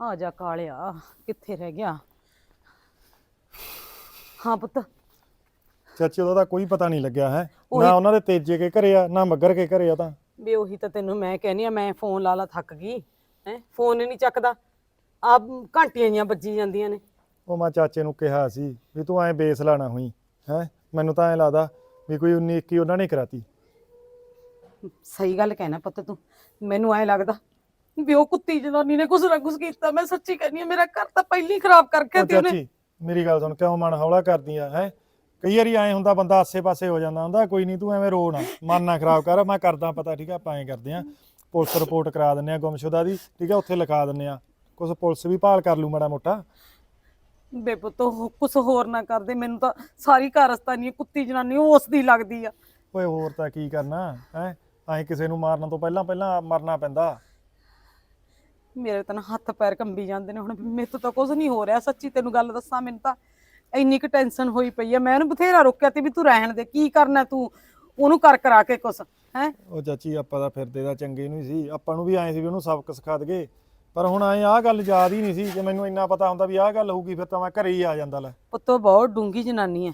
ਆ ਜਾ ਕਾਲਿਆ ਕਿੱਥੇ ਰਹਿ ਗਿਆ? ਹਾਂ ਪੁੱਤ। ਚਾਚੀ ਉਹਦਾ ਤਾਂ ਕੋਈ ਪਤਾ ਨਹੀਂ ਲੱਗਿਆ ਹੈ। ਨਾ ਉਹਨਾਂ ਦੇ ਤੇਜੇ ਕੇ ਘਰੇ ਆ ਨਾ ਮੱਗਰ ਕੇ ਘਰੇ ਆ ਤਾਂ। ਵੀ ਉਹੀ ਤਾਂ ਤੈਨੂੰ ਮੈਂ ਕਹਿੰਨੀ ਆ ਮੈਂ ਫੋਨ ਲਾ ਲਾ ਥੱਕ ਗਈ। ਹੈ ਫੋਨ ਹੀ ਨਹੀਂ ਚੱਕਦਾ। ਆ ਘੰਟੀਆਂ ਜੀਆਂ ਵੱਜੀ ਜਾਂਦੀਆਂ ਨੇ। ਉਹ ਮੈਂ ਚਾਚੇ ਨੂੰ ਕਿਹਾ ਸੀ ਵੀ ਤੂੰ ਐਂ ਬੇਸ ਲਾਣਾ ਹੋਈ ਹੈ। ਮੈਨੂੰ ਤਾਂ ਐਂ ਲੱਗਦਾ ਵੀ ਕੋਈ 19 21 ਉਹਨਾਂ ਨੇ ਕਰਾਤੀ। ਸਹੀ ਗੱਲ ਕਹਿਣਾ ਪੁੱਤ ਤੂੰ। ਮੈਨੂੰ ਐ ਲੱਗਦਾ ਵੀ ਉਹ ਕੁੱਤੀ ਜਨਾਨੀ ਨੇ ਕੁਛ ਨਾ ਕੁਛ ਕੀਤਾ। ਮੈਂ ਸੱਚੀ ਕਹਿੰਦੀ ਆ ਮੇਰਾ ਘਰ ਤਾਂ ਪਹਿਲੀ ਹੀ ਖਰਾਬ ਕਰਕੇ ਉਹ ਤੇ ਉਹਨੇ। ਚਾਚੀ ਮੇਰੀ ਗੱਲ ਸੁਣ ਕਿਉਂ ਮਨ ਹੌਲਾ ਕਰਦੀ ਆ ਹੈ? ਕਈ ਵਾਰੀ ਐਂ ਹੁੰਦਾ ਬੰਦਾ ਆਸੇ-ਪਾਸੇ ਹੋ ਜਾਂਦਾ ਹੁੰਦਾ ਕੋਈ ਨਹੀਂ ਤੂੰ ਐਵੇਂ ਰੋ ਨਾ ਮਨ ਨਾ ਖਰਾਬ ਕਰ ਮੈਂ ਕਰਦਾ ਪਤਾ ਠੀਕ ਆ ਆਪਾਂ ਐਂ ਕਰਦੇ ਆ। ਪੁਲਿਸ ਰਿਪੋਰਟ ਕਰਾ ਦਿੰਨੇ ਆ ਗੁੰਮਸ਼ੁਦਾ ਦੀ ਠੀਕ ਆ ਉੱਥੇ ਲਿਖਾ ਦਿੰਨੇ ਆ। ਕੁਝ ਪੁਲਿਸ ਵੀ ਭਾਲ ਕਰ ਲੂ ਮਾੜਾ ਮੋਟਾ। ਬੇ ਪੁੱਤ ਉਹ ਕੁਛ ਹੋਰ ਨਾ ਕਰਦੇ ਮੈਨੂੰ ਤਾਂ ਸਾਰੀ ਕਾਰਸਤਾਨੀ ਕੁੱਤੀ ਜਨਾਨੀ ਉਹ ਉਸ ਦੀ ਲੱਗਦੀ ਆ। ਓਏ ਹੋਰ ਤਾਂ ਕੀ ਕਰਨਾ ਹੈ? ਐਂ ਕਿਸੇ ਨੂੰ ਮਾਰਨ ਤੋਂ ਪਹਿਲਾਂ ਪਹਿਲਾਂ ਮਰਨਾ ਪੈਂਦਾ। ਮੇਰੇ ਤਾਂ ਨਾ ਹੱਥ ਪੈਰ ਕੰਬੀ ਜਾਂਦੇ ਨੇ ਹੁਣ ਮੇਰੇ ਤੋਂ ਤਾਂ ਕੁਝ ਨਹੀਂ ਹੋ ਰਿਹਾ ਸੱਚੀ ਤੈਨੂੰ ਗੱਲ ਦੱਸਾਂ ਮੈਨੂੰ ਤਾਂ ਇੰਨੀ ਕੁ ਟੈਨਸ਼ਨ ਹੋਈ ਪਈ ਆ। ਮੈਂ ਉਹਨੂੰ ਬਥੇਰਾ ਰੋਕਿਆ ਤੇ ਵੀ ਤੂੰ ਰਹਿਣ ਦੇ ਕੀ ਕਰਨਾ ਤੂੰ? ਉਹਨੂੰ ਕਰ ਕਰਾ ਕੇ ਕੁਛ ਹੈ? ਉਹ ਚਾਚੀ ਆਪਾਂ ਤਾਂ ਫਿਰਦੇ ਦਾ ਚੰਗੇ ਨੂੰ ਹੀ ਸੀ। ਆਪਾਂ ਨੂੰ ਵੀ ਐਂ ਸੀ ਵੀ ਉਹਨੂੰ ਸਬਕ ਸਿਖਾ ਦਗੇ ਪਰ ਹੁਣ ਐਂ ਆਹ ਗੱਲ ਯਾਦ ਹੀ ਨਹੀਂ ਸੀ ਜੇ ਮੈਨੂੰ ਇੰਨਾ ਪਤਾ ਹੁੰਦਾ ਵੀ ਆਹ ਗੱਲ ਹੋਊਗੀ ਫਿਰ ਤਾਂ ਮੈਂ ਘਰੇ ਹੀ ਆ ਜਾਂਦਾ ਲੈ। ਪੁੱਤੋ ਬਹੁਤ ਡੂੰਗੀ ਜਨਾਨੀ ਹੈ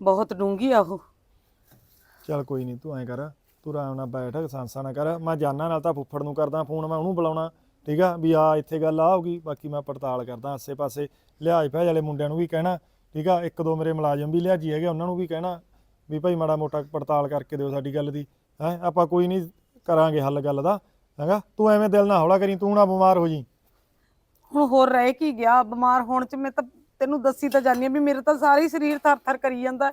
ਬਹੁਤ ਡੂੰਗੀ ਆ ਉਹ। ਚੱਲ ਕੋਈ ਨਹੀਂ ਤੂੰ ਐਂ ਕਰ ਤੂੰ ਆਰਾਮ ਨਾਲ ਬੈਠ ਸੰਸਾ ਨਾ ਕਰ। ਮੈਂ ਜਾਣਾ ਨਾਲ ਤਾਂ ਫੁੱਫੜ ਨੂੰ ਕਰਦਾ ਫੋਨ ਮੈਂ ਉਹਨੂੰ ਬੁਲਾਉਣਾ। ਠੀਕ ਆ? ਵੀ ਆ, ਇੱਥੇ ਗੱਲ ਆ ਹੋਊਗੀ ਬਾਕੀ ਮੈਂ ਪੜਤਾਲ ਕਰਦਾ ਆਸੇ-ਪਾਸੇ। ਲਿਹਾਜ਼ ਭੇਜ ਵਾਲੇ ਮੁੰਡਿਆਂ ਨੂੰ ਵੀ ਕਹਿਣਾ, ਠੀਕ ਆ? ਇੱਕ ਦੋ ਮੇਰੇ ਮੁਲਾਜ਼ਮ ਵੀ ਲਿਹਾਜੀ ਹੈਗੇ, ਉਹਨਾਂ ਨੂੰ ਵੀ ਕਹਿਣਾ, ਵੀ ਭਾਈ ਮਾੜਾ ਮੋਟਾ ਪੜਤਾਲ ਕਰਕੇ ਦਿਓ ਸਾਡੀ ਗੱਲ ਦੀ, ਹੈ? ਆਪਾਂ ਕੋਈ ਨਹੀਂ ਕਰਾਂਗੇ ਹੱਲ ਗੱਲ ਦਾ ਹੈਗਾ ਤੂੰ ਐਵੇਂ ਦਿਲ ਨਾ ਹੌਲਾ ਕਰੀ, ਤੂੰ ਨਾ ਬਿਮਾਰ ਹੋ ਜੀ। ਹੁਣ ਹੋਰ ਰਹਿ ਕੀ ਗਿਆ? ਬਿਮਾਰ ਹੋਣ ਚ ਮੈਂ ਤਾਂ ਤੈਨੂੰ ਦੱਸੀ ਤਾਂ ਜਾਨੀ ਆ ਵੀ ਮੇਰੇ ਤਾਂ ਸਾਰਾ ਹੀ ਸਰੀਰ ਥਰ ਥਰ ਕਰੀ ਜਾਂਦਾ।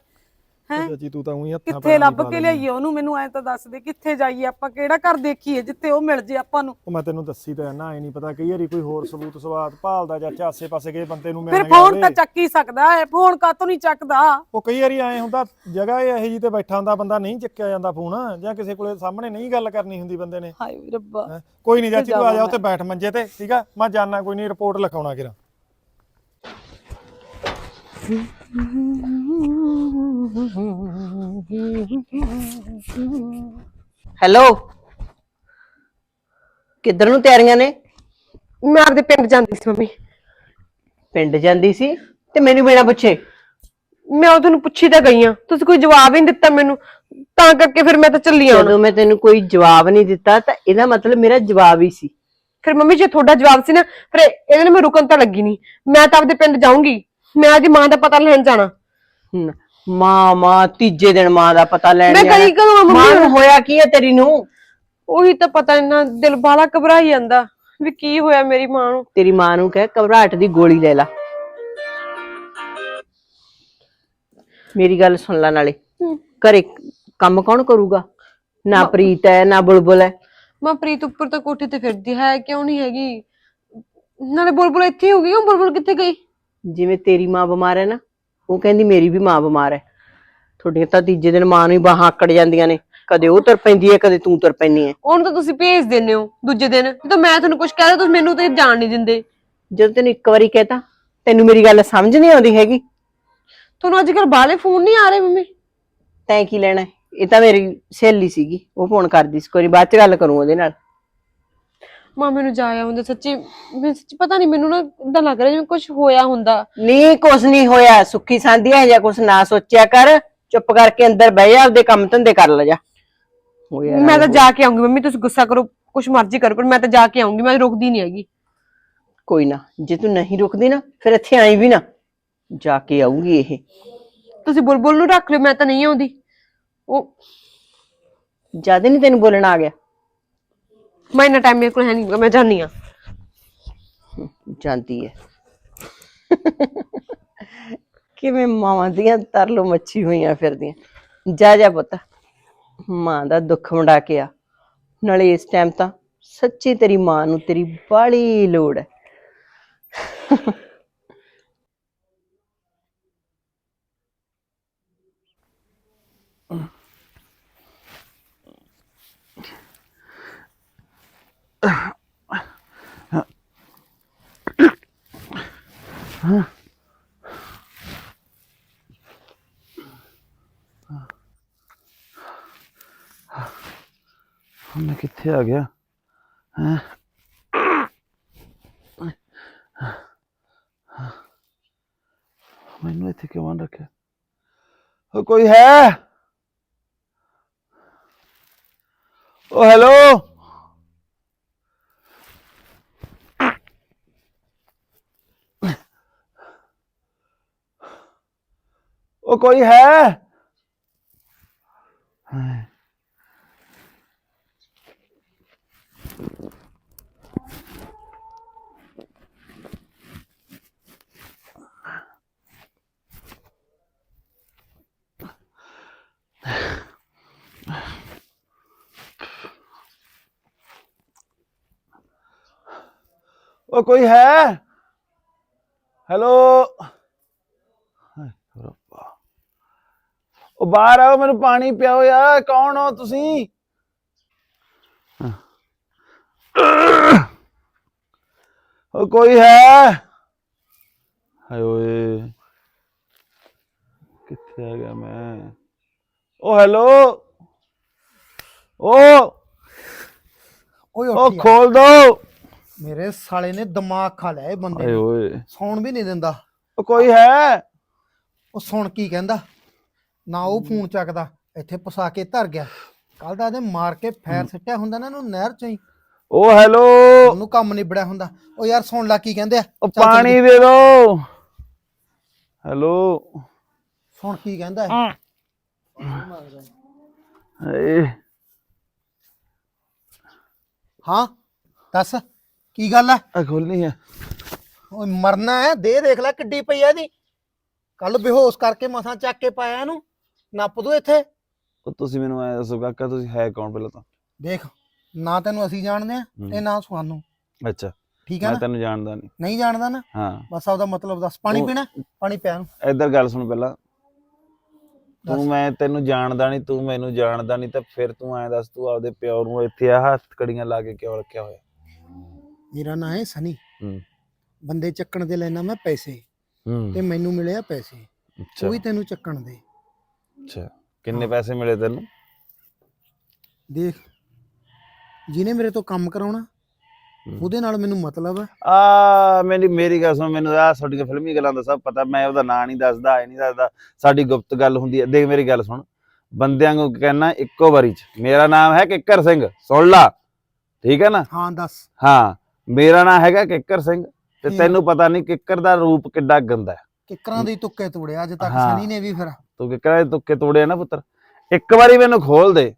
ਹੈ? ਚਾਚੀ ਤੂੰ ਤਾਂ ਉਹੀ ਹੱਥਾਂ ਕਿੱਥੇ ਪੈਰਾਂ ਲੱਭ ਕੇ। ਲਿਆਈਏ ਉਹਨੂੰ? ਮੈਨੂੰ ਐ ਤਾਂ ਦੱਸ ਦੇ ਕਿੱਥੇ ਜਾਈਏ ਆਪਾਂ? ਕਿਹੜਾ ਘਰ ਦੇਖੀਏ ਜਿੱਥੇ ਉਹ ਮਿਲ ਜੇ ਆਪਾਂ ਨੂੰ? ਉਹ ਮੈਂ ਤੈਨੂੰ ਦੱਸੀ ਤਾਂ ਨਾ ਐ ਨਹੀਂ ਪਤਾ ਕਈ ਵਾਰੀ ਕੋਈ ਹੋਰ ਸਬੂਤ ਸਵਾਦ ਭਾਲਦਾ ਚਾਚਾ ਆਸੇ-ਪਾਸੇ ਕਿਸੇ ਬੰਦੇ ਨੂੰ ਫਿਰ ਮਿਲਣ ਫੋਨ ਤਾਂ। ਚੱਕ ਹੀ ਸਕਦਾ ਹੈ ਫੋਨ ਕਾਤੋਂ ਨਹੀਂ ਚੱਕਦਾ? ਉਹ ਕਈ ਵਾਰੀ ਐ ਹੁੰਦਾ ਜਗ੍ਹਾ ਇਹ ਇਹੋ ਜੀ ਤੇ ਬੈਠਾ ਹੁੰਦਾ ਬੰਦਾ ਨਹੀਂ ਚੱਕਿਆ ਜਾਂਦਾ ਫੋਨ ਜਾਂ ਕਿਸੇ ਕੋਲੇ ਸਾਹਮਣੇ ਨਹੀਂ ਗੱਲ ਕਰਨੀ ਹੁੰਦੀ ਬੰਦੇ ਨੇ। ਹਾਏ ਵੀ ਰੱਬਾ ਹੈਂ। ਕੋਈ ਨਹੀਂ ਚਾਚੀ ਤੂੰ ਆ ਜਾ ਉੱਥੇ ਬੈਠ ਮੰਜੇ ਤੇ ਠੀਕ ਆ? ਮੈਂ ਜਾਣਾ ਕੋਈ ਨਹੀਂ ਰਿਪੋਰਟ ਲਿਖਾਉਣਾ ਕਿਰਾ। ਹੈਲੋ ਕਿੱਧਰ ਨੂੰ ਤਿਆਰੀਆਂ ਨੇ? ਮੈਂ ਆਪਦੇ ਪਿੰਡ ਜਾਂਦੀ ਸੀ ਮੰਮੀ। ਪਿੰਡ ਜਾਂਦੀ ਸੀ? ਤੇ ਮੈਨੂੰ ਬਿਨਾ ਪੁੱਛੇ? ਮੈਂ ਉਹ ਤੁਹਾਨੂੰ ਪੁੱਛੀ ਤਾਂ ਗਈ ਆ ਤੁਸੀਂ ਕੋਈ ਜਵਾਬ ਹੀ ਨਹੀਂ ਦਿੱਤਾ ਮੈਨੂੰ। ਤਾਂ ਕਰਕੇ ਫਿਰ ਮੈਂ ਤਾਂ ਚੱਲੀ ਆ ਜਦੋਂ ਮੈਂ ਤੈਨੂੰ ਕੋਈ ਜਵਾਬ ਨਹੀਂ ਦਿੱਤਾ ਤਾਂ ਇਹਦਾ ਮਤਲਬ ਮੇਰਾ ਜਵਾਬ ਹੀ ਸੀ। ਫਿਰ ਮੰਮੀ ਜੇ ਤੁਹਾਡਾ ਜਵਾਬ ਸੀ ਨਾ ਫਿਰ ਇਹਦੇ ਨਾਲ ਮੈਂ ਰੁਕਣ ਤਾਂ ਲੱਗੀ ਨਹੀਂ। ਮੈਂ ਤਾਂ ਆਪਦੇ ਪਿੰਡ ਜਾਊਂਗੀ। ਮੈਂ ਆਦੀ ਮਾਂ ਦਾ ਪਤਾ ਲੈਣ ਜਾਣਾ। ਹਮ, ਮਾਂ ਮਾਂ ਤੀਜੇ ਦਿਨ ਮਾਂ ਦਾ ਪਤਾ ਲੈਣ ਮੈਂ। ਗਈ ਕਦੋਂ ਆ ਮੰਮੀ? ਮਾਂ ਨੂੰ? ਹੋਇਆ ਕੀ ਹੈ ਤੇਰੀ ਨੂੰ? ਉਹੀ ਤਾਂ ਪਤਾ ਇੰਨਾ ਦਿਲ ਬਾਲਾ ਘਬਰਾਈ ਜਾਂਦਾ ਵੀ ਕੀ ਹੋਇਆ ਮੇਰੀ ਮਾਂ ਨੂੰ। ਤੇਰੀ ਮਾਂ ਨੂੰ ਕਹਿ ਘਬਰਾਹਟ ਦੀ ਗੋਲੀ ਲੈ ਲਾ। ਮੇਰੀ ਗੱਲ ਸੁਣ ਲੈ ਨਾਲੇ। ਘਰੇ ਕੰਮ ਕੌਣ ਕਰੂਗਾ? ਨਾ ਪ੍ਰੀਤ ਹੈ ਨਾ ਬੁਲਬੁਲ ਹੈ। ਮਾਂ ਪ੍ਰੀਤ ਉੱਪਰ ਤਾਂ ਕੋਠੇ ਤੇ ਫਿਰਦੀ ਹੈ ਕਿਉਂ ਨਹੀਂ ਹੈਗੀ? ਨਾਲੇ ਬੁਲਬੁਲ ਇੱਥੇ ਹੋ ਗਈ ਉਹ ਬੁਲਬੁਲ ਕਿੱਥੇ ਗਈ? ਜਿਵੇਂ ਤੇਰੀ ਮਾਂ ਬਿਮਾਰ ਹੈ ਨਾ ਉਹ ਕਹਿੰਦੀ ਮੇਰੀ ਵੀ ਮਾਂ ਬਿਮਾਰ ਹੈ। ਤੁਹਾਡੀਆਂ ਤਾਂ ਤੀਜੇ ਦਿਨ ਮਾਂ ਨੂੰ ਹੀ ਬਾਹਾਂ ਆਕੜ ਜਾਂਦੀਆਂ ਨੇ। ਕਦੇ ਉਹ ਤੁਰ ਪੈਂਦੀ ਹੈ ਕਦੇ ਤੂੰ ਤੁਰ ਪੈਂਦੀ ਹੈ। ਉਹਨੂੰ ਤਾਂ ਤੁਸੀਂ ਭੇਜ ਦਿੰਦੇ ਹੋ ਦੂਜੇ ਦਿਨ। ਜਦੋਂ ਮੈਂ ਤੁਹਾਨੂੰ ਕੁਝ ਕਹਿ ਦਿਆ ਤੁਸੀਂ ਮੈਨੂੰ ਤੇ ਜਾਣ ਨਹੀਂ ਦਿੰਦੇ। ਜਦੋਂ ਤੈਨੂੰ ਇੱਕ ਵਾਰੀ ਕਹਿਤਾ ਤੈਨੂੰ ਮੇਰੀ ਗੱਲ ਸਮਝ ਨਹੀਂ ਆਉਂਦੀ ਹੈਗੀ। ਤੁਹਾਨੂੰ ਅੱਜ ਕੱਲ ਬਾਲੇ ਫੋਨ ਨਹੀਂ ਆ ਰਹੇ ਮੰਮੀ? ਤੈਂ ਕੀ ਲੈਣਾ ਹੈ? ਇਹ ਤਾਂ ਮੇਰੀ ਸਹੇਲੀ ਸੀਗੀ ਉਹ ਫੋਨ ਕਰਦੀ ਸੀ। ਕੋਈ ਨੀ, ਬਾਅਦ ਚ ਗੱਲ ਕਰੂੰ ਉਹਦੇ ਨਾਲ। ਮਾਂ ਮੈਨੂੰ ਜਾਇਆ ਹੁੰਦਾ ਸੱਚੀ ਮੈਨੂੰ ਸੱਚੀ ਪਤਾ ਨਹੀਂ ਮੈਨੂੰ ਨਾ ਇਦਾਂ ਲੱਗ ਰਿਹਾ ਜਿਵੇਂ ਕੁਝ ਹੋਇਆ ਹੁੰਦਾ। ਨਹੀਂ ਕੁਛ ਨਹੀਂ ਹੋਇਆ ਸੁੱਖੀ ਸਾਂਦੀ ਹੈ ਜਾਂ ਕੁਛ ਨਾ ਸੋਚਿਆ ਕਰ ਚੁੱਪ ਕਰਕੇ ਅੰਦਰ ਬਹਿ ਜਾ ਆਪਦੇ ਕੰਮ ਧੰਦੇ ਕਰ ਲੈ ਜਾ। ਮੈਂ ਤਾਂ ਜਾ ਕੇ ਆਉਂਗੀ ਮੰਮੀ ਤੁਸੀਂ ਗੁੱਸਾ ਕਰੋ ਕੁਛ ਮਰਜ਼ੀ ਕਰੋ ਪਰ ਮੈਂ ਤਾਂ ਜਾ ਕੇ ਆਉਂਗੀ ਮੈਂ ਰੁਕਦੀ ਨਹੀਂ ਹੈਗੀ। ਕੋਈ ਨਾ ਜੇ ਤੂੰ ਨਹੀਂ ਰੁਕਦੀ ਨਾ ਫਿਰ ਇੱਥੇ ਆਈ ਵੀ ਨਾ ਜਾ ਕੇ ਆਊਗੀ ਇਹ। ਤੁਸੀਂ ਬੁਲਬੁਲ ਨੂੰ ਰੱਖ ਲਿਓ ਮੈਂ ਤਾਂ ਨਹੀਂ ਆਉਂਦੀ। ਉਹ ਜਦ ਨਹੀਂ ਤੈਨੂੰ ਬੋਲਣਾ ਆ ਗਿਆ। ਮੈਂ ਇੰਨਾ ਟਾਈਮ ਮੇਰੇ ਕੋਲ ਹੈ ਨਹੀਂ ਮੈਂ ਜਾਣੀ ਆ ਜਾਂਦੀ ਹੈ। ਕਿਵੇਂ ਮਾਵਾਂ ਦੀਆਂ ਤਰਲੋ ਮੱਛੀ ਹੋਈਆਂ ਫਿਰਦੀਆਂ। ਜਾ ਜਾ ਪੁੱਤ। ਮਾਂ ਦਾ ਦੁੱਖ ਵੰਡਾ ਕੇ ਆ। ਨਾਲੇ ਇਸ ਟਾਈਮ ਤਾਂ ਸੱਚੀ ਤੇਰੀ ਮਾਂ ਨੂੰ ਤੇਰੀ ਬਾਲੀ ਲੋੜ ਹੈ। Huh? मैं कितने आ गया? मैं इतने क्यों मान रखे? कोई है? ओ हेलो ਉਹ ਕੋਈ ਹੈ ਹਾਏ। ਉਹ ਕੋਈ ਹੈ ਹੈਲੋ ਹਾਏ ਰੱਬਾ ਉਹ ਬਾਹਰ ਆਓ ਮੈਨੂੰ ਪਾਣੀ ਪਿਆਓ ਯਾਰ ਕੌਣ ਹੋ ਤੁਸੀਂ? ਉਹ ਕੋਈ ਹੈ? ਹਾਏ ਓਏ। ਕਿੱਥੇ ਆ ਗਿਆ ਮੈਂ? ਉਹ ਹੈਲੋ। ਉਹ ਓਏ ਉੱਠ ਯਾਰ। ਖੋਲ ਦੋ। ਮੇਰੇ ਸਾਲੇ ਨੇ ਦਿਮਾਗ ਖਾ ਲਿਆ ਇਹ ਬੰਦੇ ਹਾਏ ਨੇ। ਓਏ। ਸੌਣ ਵੀ ਨਹੀਂ ਦਿੰਦਾ। ਉਹ ਕੋਈ ਹੈ? ਉਹ ਸੁਣ ਕੀ ਕਹਿੰਦਾ? ਨਾ ਉਹ ਫੋਨ ਚੱਕਦਾ ਇੱਥੇ ਪਸਾ ਕੇ ਧਰ ਗਿਆ। ਕੱਲ ਦਾ ਇਹਦੇ ਮਾਰ ਕੇ ਫੈਰ ਸਿੱਟਿਆ ਹੁੰਦਾ ਨਾ ਇਹਨੂੰ ਨਹਿਰ ਚੋਂ ਹੀ। ਉਹ ਹੈਲੋ। ਉਹਨੂੰ ਕੰਮ ਨਿਬੜਿਆ ਹੁੰਦਾ। ਉਹ ਯਾਰ ਸੁਣ ਲੈ ਕੀ ਕਹਿੰਦੇ ਆ। ਚੱਲ ਪਾਣੀ। ਦੇ ਦੋ। ਹੈਲੋ। ਸੁਣ ਕੀ ਕਹਿੰਦਾ ਹੈ। ਹਾਏ। ਹਾਂ ਦੱਸ ਕੀ ਗੱਲ ਹੈ ਆ ਖੋਲਣੀ ਹੈ ਓਏ ਮਰਨਾ ਹੈ। ਦੇ ਦੇਖ ਲੈ ਕਿੱਡੀ ਪਈ ਆ ਇਹਦੀ। ਕੱਲ ਬੇਹੋਸ਼ ਕਰਕੇ ਮਸਾਂ ਚੱਕ ਕੇ ਪਾਇਆ ਇਹਨੂੰ। ਨੱਪ ਦੋ ਇੱਥੇ? ਉਹ ਤੁਸੀਂ ਮੈਨੂੰ ਐ ਦੱਸੋ ਕਾਕਾ ਤੁਸੀਂ ਹੈ ਕੌਣ ਪਹਿਲਾਂ ਤਾਂ? ਦੇਖ ਨਾ ਤੈਨੂੰ ਅਸੀਂ ਜਾਣਦੇ ਆ। ਤੇ ਨਾ ਸਾਨੂੰ। ਅੱਛਾ। ਠੀਕ ਹੈ ਮੈਂ ਨਾ? ਤੈਨੂੰ ਜਾਣਦਾ ਨਹੀਂ। ਨਹੀਂ ਜਾਣਦਾ ਨਾ? ਹਾਂ। ਬਸ ਆਪਦਾ ਮਤਲਬ ਦੱਸ ਪਾਣੀ ਉਹ- ਪੀਣਾ? ਪਾਣੀ ਪਿਆ ਨੂੰ। ਇੱਧਰ ਗੱਲ ਸੁਣ ਪਹਿਲਾਂ। ਤੂੰ ਮੈਂ ਤੈਨੂੰ ਜਾਣਦਾ ਨਹੀਂ ਤੂੰ ਮੈਨੂੰ ਜਾਣਦਾ ਨਹੀਂ ਤਾਂ ਫਿਰ ਤੂੰ ਐ ਦੱਸ ਤੂੰ ਆਪਦੇ ਪਿਓ ਨੂੰ ਇੱਥੇ ਆ ਹੱਥ ਕੜੀਆਂ ਲਾ ਕੇ ਕਿਉਂ ਰੱਖਿਆ ਹੋਇਆ? ਮੇਰਾ ਨਾਂ ਹੈ ਸਨੀ। ਹੂੰ। ਬੰਦੇ ਚੱਕਣ ਦੇ ਲੈਣਾ ਮੈਂ ਪੈਸੇ ਹੂੰ। ਤੇ ਮੈਨੂੰ ਮਿਲੇ ਆ ਪੈਸੇ। ਅੱਛਾ। ਉਹ ਵੀ ਤੈਨੂੰ ਚੱਕਣ ਦੇ। ਅੱਛਾ ਕਿੰਨੇ। ਪੈਸੇ ਮਿਲੇ ਤੈਨੂੰ ਦੇਖ ਜਿਹਨੇ ਮੇਰੇ ਤੋਂ ਕੰਮ ਕਰਾਉਣਾ। ਉਹਦੇ ਨਾਲ ਮੈਨੂੰ ਮਤਲਬ ਹੈ ਆ ਮੇਰੀ ਮੇਰੀ ਗੱਲ ਸੁਣ ਮੈਨੂੰ ਆ ਤੁਹਾਡੀਆਂ ਫਿਲਮੀ ਗੱਲਾਂ ਦਾ ਸਭ ਪਤਾ ਮੈਂ ਉਹਦਾ ਨਾਂ ਨਹੀਂ ਦੱਸਦਾ ਐ ਨਹੀਂ ਦੱਸਦਾ ਸਾਡੀ ਗੁਪਤ ਗੱਲ ਹੁੰਦੀ ਹੈ ਦੇਖ ਮੇਰੀ ਗੱਲ ਸੁਣ ਬੰਦਿਆਂ ਨੂੰ ਕਹਿਣਾ ਇੱਕੋ ਵਾਰੀ ਚ ਮੇਰਾ ਨਾਮ ਹੈ ਕਿੱਕਰ ਸਿੰਘ ਸੁਣ ਲਾ ਠੀਕ ਹੈ ਨਾ ਹਾਂ ਦੱਸ ਹਾਂ ਮੇਰਾ ਨਾਮ ਹੈਗਾ ਕਿੱਕਰ ਸਿੰਘ ਤੇ। ਤੈਨੂੰ ਪਤਾ ਨਹੀਂ ਕਿੱਕਰ ਦਾ ਰੂਪ ਕਿੱਡਾ ਗੰਦਾ ਹੈ ਕਿੱਕਰਾਂ ਦੇ ਤੁੱਕੇ ਤੋੜੇ ਅੱਜ ਤੱਕ। ਸਨੀ ਨੇ ਵੀ ਫਿਰ ਤੂੰ ਕਿੱਕਰਾਂ ਦੇ ਤੁੱਕੇ ਤੋੜਿਆ ਨਾ ਪੁੱਤਰ? ਇੱਕ ਵਾਰੀ ਮੈਨੂੰ ਖੋਲ ਦੇ।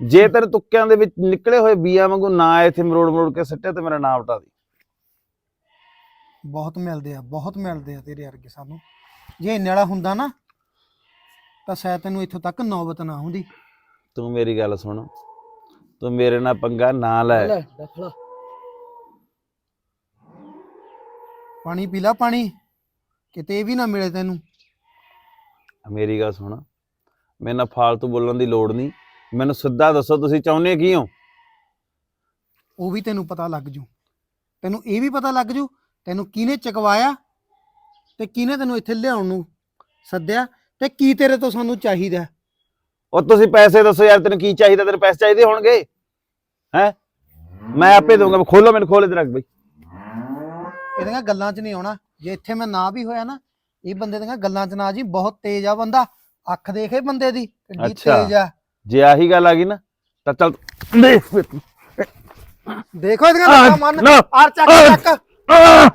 ਜੇ ਤੇਰੇ ਤੁੱਕਿਆਂ ਦੇ ਵਿੱਚ ਨਿਕਲੇ ਹੋਏ ਬੀਆਂ ਵਾਂਗੂ ਨਾ ਇੱਥੇ ਮਰੋੜ ਮਰੋੜ ਕੇ ਸੱਟਿਆ ਤੇ ਮੇਰਾ ਨਾਮ ਹਟਾ ਦੇ। ਬਹੁਤ ਮਿਲਦੇ ਆ ਬਹੁਤ ਮਿਲਦੇ ਆ ਤੇਰੇ ਵਰਗੇ ਸਾਨੂੰ। ਜੇ ਇੰਨੇ ਵਾਲਾ ਹੁੰਦਾ ਨਾ ਤਾਂ ਸ਼ਾਇਦ ਤੈਨੂੰ ਇੱਥੋਂ ਤੱਕ ਨੌਬਤ ਨਾ ਆਉਂਦੀ ਤੂੰ ਮੇਰੀ ਗੱਲ ਸੁਣ। ਤੂੰ ਮੇਰੇ ਨਾਲ ਪੰਗਾ ਨਾ ਲੈ। ਪਾਣੀ ਪੀ ਲੈ ਪਾਣੀ। ਕਿਤੇ ਇਹ ਵੀ ਨਾ ਮਿਲੇ ਤੈਨੂੰ। ਮੇਰੀ ਗੱਲ ਸੁਣ। ਮੇਰੇ ਨਾਲ ਫਾਲਤੂ ਬੋਲਣ ਦੀ ਲੋੜ ਨਹੀਂ। ਮੈਨੂੰ ਸਿੱਧਾ ਦੱਸੋ ਤੁਸੀਂ ਚਾਹੁੰਦੇ ਕੀ ਹੋ ਉਹ ਵੀ ਤੈਨੂੰ ਪਤਾ ਲੱਗ ਜੂ। ਤੈਨੂੰ ਇਹ ਵੀ ਪਤਾ ਲੱਗ ਜੂ ਤੈਨੂੰ ਕਿਹਨੇ ਚਕਵਾਇਆ ਤੇ ਕਿਹਨੇ ਤੈਨੂੰ ਇੱਥੇ ਲਿਆਉਣ ਨੂੰ ਸੱਦਿਆ ਤੇ ਕੀ ਤੇਰੇ ਤੋਂ ਸਾਨੂੰ ਚਾਹੀਦਾ? ਉਹ ਤੁਸੀਂ ਪੈਸੇ ਦੱਸੋ ਯਾਰ ਤੈਨੂੰ ਕੀ ਚਾਹੀਦਾ? ਤੈਨੂੰ ਪੈਸੇ ਚਾਹੀਦੇ ਹੋਣਗੇ? ਹੈ? ਮੈਂ ਆਪੇ ਦਊਂਗਾ। ਖੋਲੋ ਮੈਨੂੰ ਖੋਲ ਇਧਰ ਰੱਖ ਬਈ। ਇਹਦੀਆਂ ਗੱਲਾਂ 'ਚ ਨਹੀਂ ਆਉਣਾ। ਜੇ ਇੱਥੇ ਮੈਂ ਨਾ ਵੀ ਹੋਇਆ ਨਾ ਇਹ ਬੰਦੇ ਦੀਆਂ ਗੱਲਾਂ 'ਚ ਨਾ ਜੀ ਬਹੁਤ ਤੇਜ਼ ਆ ਬੰਦਾ ਅੱਖ ਦੇਖੇ ਬੰਦੇ ਦੀ ਕਿੰਨੀ ਅੱਛਾ। ਤੇਜ਼ ਆ ਜੇ ਆਹੀ ਗੱਲ ਆ ਗਈ ਨਾ ਤਾਂ ਚੱਲ ਦੇਖ ਫਿਰ ਤੂੰ। ਦੇਖੋ ਇਹਦੀਆਂ ਲੱਤਾਂ ਮੰਨ ਨਾ ਆਰ ਚੱਕ ਆਹ! ਚੱਕ ਆਹ!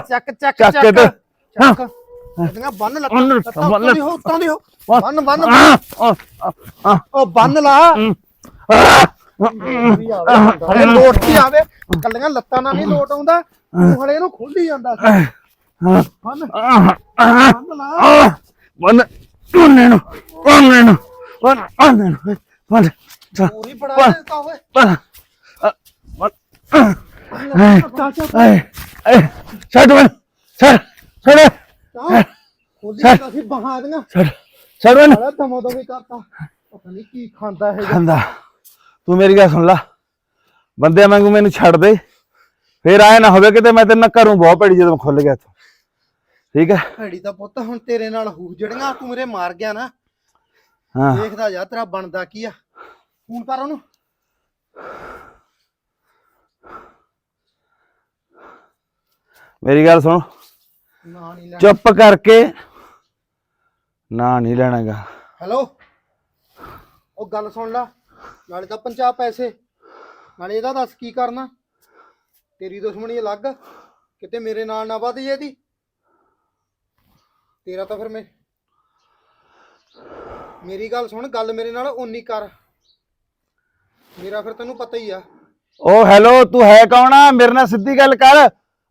ਚੱਕ ਚੱਕ ਚੱਕ ਚੱਕ ਇਹਦੇ। ਚੱਕ ਇਹਦੀਆਂ ਬੰਨ ਲੱਤਾਂ ਬੰਨ, ਲੱਤਾਂ ਬੰਨ। ਉੱਤੋਂ ਦੀ ਹੋ ਉੱਤੋਂ ਦੀ ਹੋ ਬੰਨ। ਬੰਨ ਬੰਨ ਆਹ! ਆਹ! ਆਹ! ਉਹ ਬੰਨ ਲਾ ਆਹ! ਵੀ ਆਵੇ ਹਲੇ ਲੋਟ ਕੀ ਆਵੇ ਕੱਲੀਆਂ ਲੱਤਾਂ ਨਾਲ ਨਹੀਂ ਲੋਟ ਆਉਂਦਾ ਤੂੰ ਹਲੇ ਇਹਨੂੰ ਖੋਲੀ ਜਾਂਦਾ ਸੀ। ਬੰਨ ਬੰਨ ਲਾ ਬੰਨ ਉਹਨੇ ਨੂੰ ਉਹਨੇ ਨੂੰ ਬੰਨ ਉਹਨੇ ਨੂੰ ਬੰਨ ਪੂਰੀ ਬਣਾ ਦਿੱਤਾ ਓਏ ਬੰਨ ਬੰਨ ਹਾਏ ਚੱਲ ਛੱਡ ਬੰਨ ਛੱਡ ਛੱਡ ਚੱਲ ਖੋਲੀ ਜਾਂਦਾ ਸੀ ਛੱਡ ਛੱਡ ਬੰਨ ਦਮੋ ਦਮੀ ਕਰਤਾ ਪਤਾ ਨਹੀਂ ਕੀ ਖਾਂਦਾ ਇਹ ਖਾਂਦਾ ਤੂੰ ਮੇਰੀ ਗੱਲ ਸੁਣ ਲੈ। ਬੰਦੇ ਵਾਂਗੂ ਮੈਨੂੰ ਛੱਡ ਦੇ। ਫੇਰ ਆਏ ਨਾ ਹੋਵੇ ਕਿਤੇ, ਮੈਂ ਤੇਰੇ ਨਾਲ ਘਰੋਂ ਬਹੁਤ ਪੜੀ ਜਦੋਂ ਖੁੱਲ ਗਿਆ ਤੂੰ ਠੀਕ ਹੈ? ਭੈੜੀ ਦਾ ਪੁੱਤ ਹੁਣ ਤੇਰੇ ਨਾਲ ਹੂ ਜੜੀਆਂ ਤੂੰ ਮੇਰੇ ਮਾਰ ਗਿਆ ਨਾ ਹਾਂ। ਦੇਖਦਾ ਜਾ ਤੇਰਾ ਬਣਦਾ ਕੀ ਆ। ਫੋਨ ਕਰ ਉਹਨੂੰ। ਮੇਰੀ ਗੱਲ ਸੁਣ। ਨਾ ਨਹੀਂ ਲੈ ਚੁੱਪ ਕਰਕੇ। ਨਾ ਨਹੀਂ ਲੈਣਾਗਾ। ਹੈਲੋ। ਉਹ ਗੱਲ ਸੁਣ ਲੈ। ਨਾਲੇ ਤਾਂ 50 ਪੈਸੇ। ਨਾਲੇ ਇਹਦਾ ਦੱਸ ਕੀ ਕਰਨਾ। ਤੇਰੀ ਦੁਸ਼ਮਣੀ ਅਲੱਗ। ਕਿਤੇ ਮੇਰੇ ਨਾਲ ਨਾ ਵੱਧ ਜੇ ਇਹਦੀ। ਤੇਰਾ ਤਾਂ ਫਿਰ ਮੈਂ ਮੇਰੀ ਗੱਲ ਸੁਣ ਗੱਲ ਮੇਰੇ ਨਾਲ ਓਨੀ ਕਰ। ਮੇਰਾ ਫਿਰ ਤੈਨੂੰ ਪਤਾ ਹੀ ਆ। ਓ ਹੈਲੋ ਤੂੰ ਹੈ ਕੌਣ ਆ? ਮੇਰੇ ਨਾਲ ਸਿੱਧੀ ਗੱਲ ਕਰ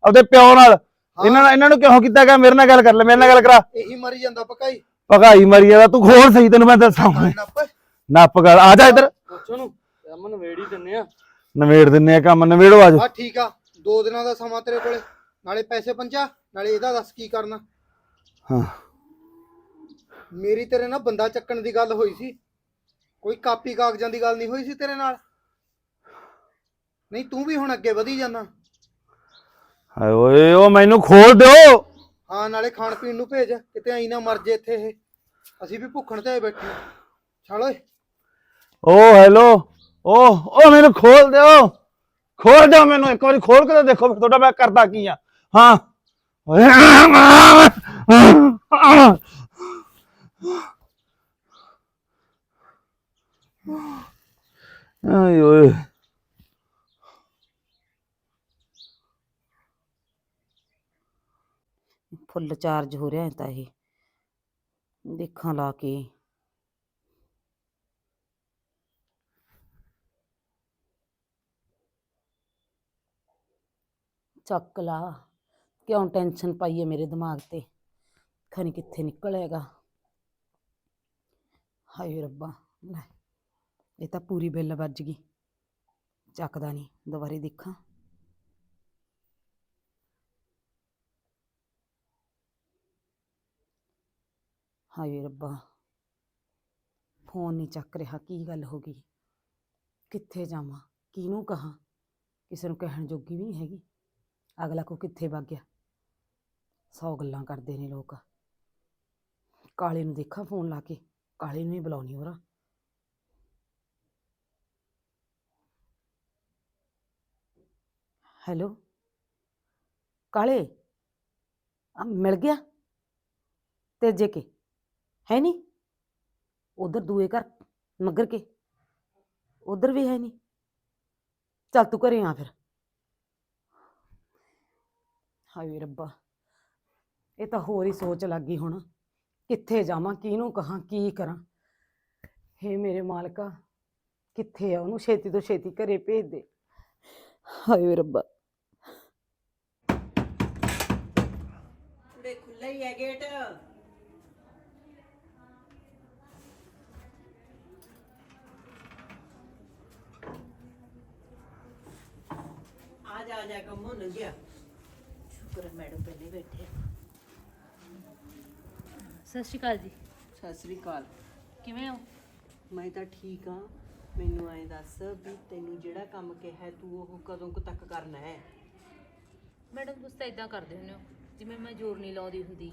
ਆਪਦੇ ਪਿਓ ਨਾਲ। ਇਹਨਾਂ ਨਾਲ ਇਹਨਾਂ ਨੂੰ ਕਿਉਂ ਕੀਤਾ ਗਿਆ? ਮੇਰੇ ਨਾਲ ਗੱਲ ਕਰ ਲੈ ਮੇਰੇ ਨਾਲ ਗੱਲ ਕਰਾ। ਇਹੀ ਮਰੀ ਜਾਂਦਾ ਪਕਾਈ ਭਗਾਈ ਮਰੀ ਜਾਂਦਾ ਤੂੰ ਖੋਲ ਸਹੀ ਤੈਨੂੰ ਮੈਂ ਦੱਸਾਂ ਹੁਣੇ। ਨੱਪ। ਨੱਪ ਗੱਲ ਆ ਜਾ ਇੱਧਰ। ਪੁੱਛੋ ਨੂੰ ਅਮਨ ਵੇੜੀ ਦਿੰਨੇ ਆ। ਨਵੇੜ ਦਿੰਨੇ ਆ ਕੰਮ ਨਵੇੜੋ ਆ ਠੀਕ ਆ। ਦੋ ਦਿਨਾਂ ਦਾ ਸਮਾਂ ਤੇਰੇ ਕੋਲੇ। ਨਾਲੇ ਪੈਸੇ ਪੰਜਾ ਨਾਲੇ ਇਹਦਾ ਦੱਸ ਕੀ ਕਰਨਾ। ਹਾਂ। ਮੇਰੀ ਤੇਰੇ ਨਾਲ ਬੰਦਾ ਚੱਕਣ ਦੀ ਗੱਲ ਹੋਈ ਸੀ। ਕੋਈ ਕਾਪੀ ਕਾਗਜ਼ਾਂ ਦੀ ਗੱਲ ਨਹੀਂ ਹੋਈ ਸੀ ਤੇਰੇ ਨਾਲ। ਨਹੀਂ ਤੂੰ ਵੀ ਹੁਣ ਅੱਗੇ ਵਧੀ ਜਾਣਾ ਹਾਏ ਓਏ ਉਹ ਮੈਨੂੰ ਖੋਲ ਦਿਓ। ਹਾਂ ਨਾਲੇ ਖਾਣ ਪੀਣ ਨੂੰ ਭੇਜ। ਕਿਤੇ ਐਂ ਨਾ ਮਰ ਜੇ ਇੱਥੇ ਇਹ। ਅਸੀਂ ਵੀ ਭੁੱਖਣ ਤੇ ਆਏ ਬੈਠੇ। ਚੱਲ ਓਏ। ਓ ਹੈਲੋ ਓ ਓ ਮੈਨੂੰ ਖੋਲ ਦਿਓ। ਖੋਲ ਦਿਓ ਮੈਨੂੰ। ਇੱਕ ਵਾਰੀ ਖੋਲ ਕੇ ਤਾਂ ਦੇਖੋ ਫਿਰ ਤੁਹਾਡਾ ਮੈਂ ਕਰਦਾ ਕੀ ਆ। ਹਾਂ। ਆਏ ਓਏ ਫੁੱਲ ਚਾਰਜ ਹੋ ਰਿਹਾ ਹੈ ਤਾਂ ਇਹ ਦੇਖਾਂ ਲਾ ਕੇ ਚੱਕ ਲਾ ਕਿਉਂ ਟੈਨਸ਼ਨ ਪਾਈ ਹੈ ਮੇਰੇ ਦਿਮਾਗ ਤੇ? ਖਣੀ ਕਿੱਥੇ ਨਿਕਲ ਹੈਗਾ ਹਾਏ ਰੱਬਾ, ਲੈ, ਇਹ ਤਾਂ ਪੂਰੀ ਬਿੱਲ ਵੱਜ ਗਈ। ਚੱਕਦਾ ਨਹੀਂ ਦੁਬਾਰੇ ਦੇਖਾਂ। ਹਾਏ ਰੱਬਾ, ਫੋਨ ਨਹੀਂ ਚੱਕ ਰਿਹਾ, ਕੀ ਗੱਲ ਹੋ ਗਈ? ਕਿੱਥੇ ਜਾਵਾਂ? ਕਿਹਨੂੰ ਕਹਾਂ? ਕਿਸੇ ਨੂੰ ਕਹਿਣ ਜੋਗੀ ਵੀ ਨਹੀਂ ਹੈਗੀ। ਅਗਲਾ ਕੋ ਕਿੱਥੇ ਵਗ ਗਿਆ? ਸੌ ਗੱਲਾਂ ਕਰਦੇ ਨੇ ਲੋਕ। ਕਾਲੇ ਨੂੰ ਦੇਖਾਂ ਫੋਨ ਲਾ ਕੇ, ਕਾਲੇ ਨੂੰ ਹੀ ਬੁਲਾਉਣੀ ਹੋਰਾ ਹੈਲੋ? ਕਾਲੇ? ਆ, ਮਿਲ ਗਿਆ? ਤੇਜੇ ਕੇ? ਹੈ ਨਹੀਂ? ਉਧਰ ਦੂਏ ਘਰ, ਮਗਰ ਕੇ? ਉਧਰ ਵੀ ਹੈ ਨਹੀਂ? ਚੱਲ ਤੂੰ ਘਰੇ ਆ ਫਿਰ। ਹਾਏ ਰੱਬਾ। ਇਹ ਤਾਂ ਹੋਰ ਹੀ ਸੋਚ ਲੱਗ ਗਈ ਹੁਣ। ਕਿੱਥੇ ਜਾਵਾਂ ਕਿਹਨੂੰ ਕਹਾਂ ਕੀ ਕਰਾਂ? ਹੇ ਮੇਰੇ ਮਾਲਕਾ ਕਿੱਥੇ ਆ ਉਹਨੂੰ? ਛੇਤੀ ਤੋਂ ਛੇਤੀ ਘਰੇ ਭੇਜ ਦੇ। ਹਾਏ ਰੱਬਾ। ਕੁੜੇ ਖੁੱਲਾ ਹੀ ਹੈ ਗੇਟ। ਆ ਜਾ ਆ ਜਾ ਕੰਮੋਂ ਲੰਘਿਆ ਸ਼ੁਕਰ ਹੈ ਮੈਡਮ ਪਹਿਲੇ ਬੈਠੇ ਸਤਿ ਸ਼੍ਰੀ ਅਕਾਲ ਜੀ। ਸਤਿ ਸ੍ਰੀ ਅਕਾਲ। ਕਿਵੇਂ ਹੋ? ਮੈਂ ਤਾਂ ਠੀਕ ਆ ਮੈਨੂੰ ਐਂ ਦੱਸ ਵੀ ਤੈਨੂੰ ਜਿਹੜਾ ਕੰਮ ਕਿਹਾ ਤੂੰ ਉਹ ਕਦੋਂ ਕੁ ਤੱਕ ਕਰਨਾ ਹੈ? ਮੈਡਮ ਤੁਸੀਂ ਤਾਂ ਇਦਾਂ ਕਰਦੇ ਹੁੰਦੇ ਹੋ ਜਿਵੇਂ ਮੈਂ ਜ਼ੋਰ ਨਹੀਂ ਲਾਉਂਦੀ ਹੁੰਦੀ।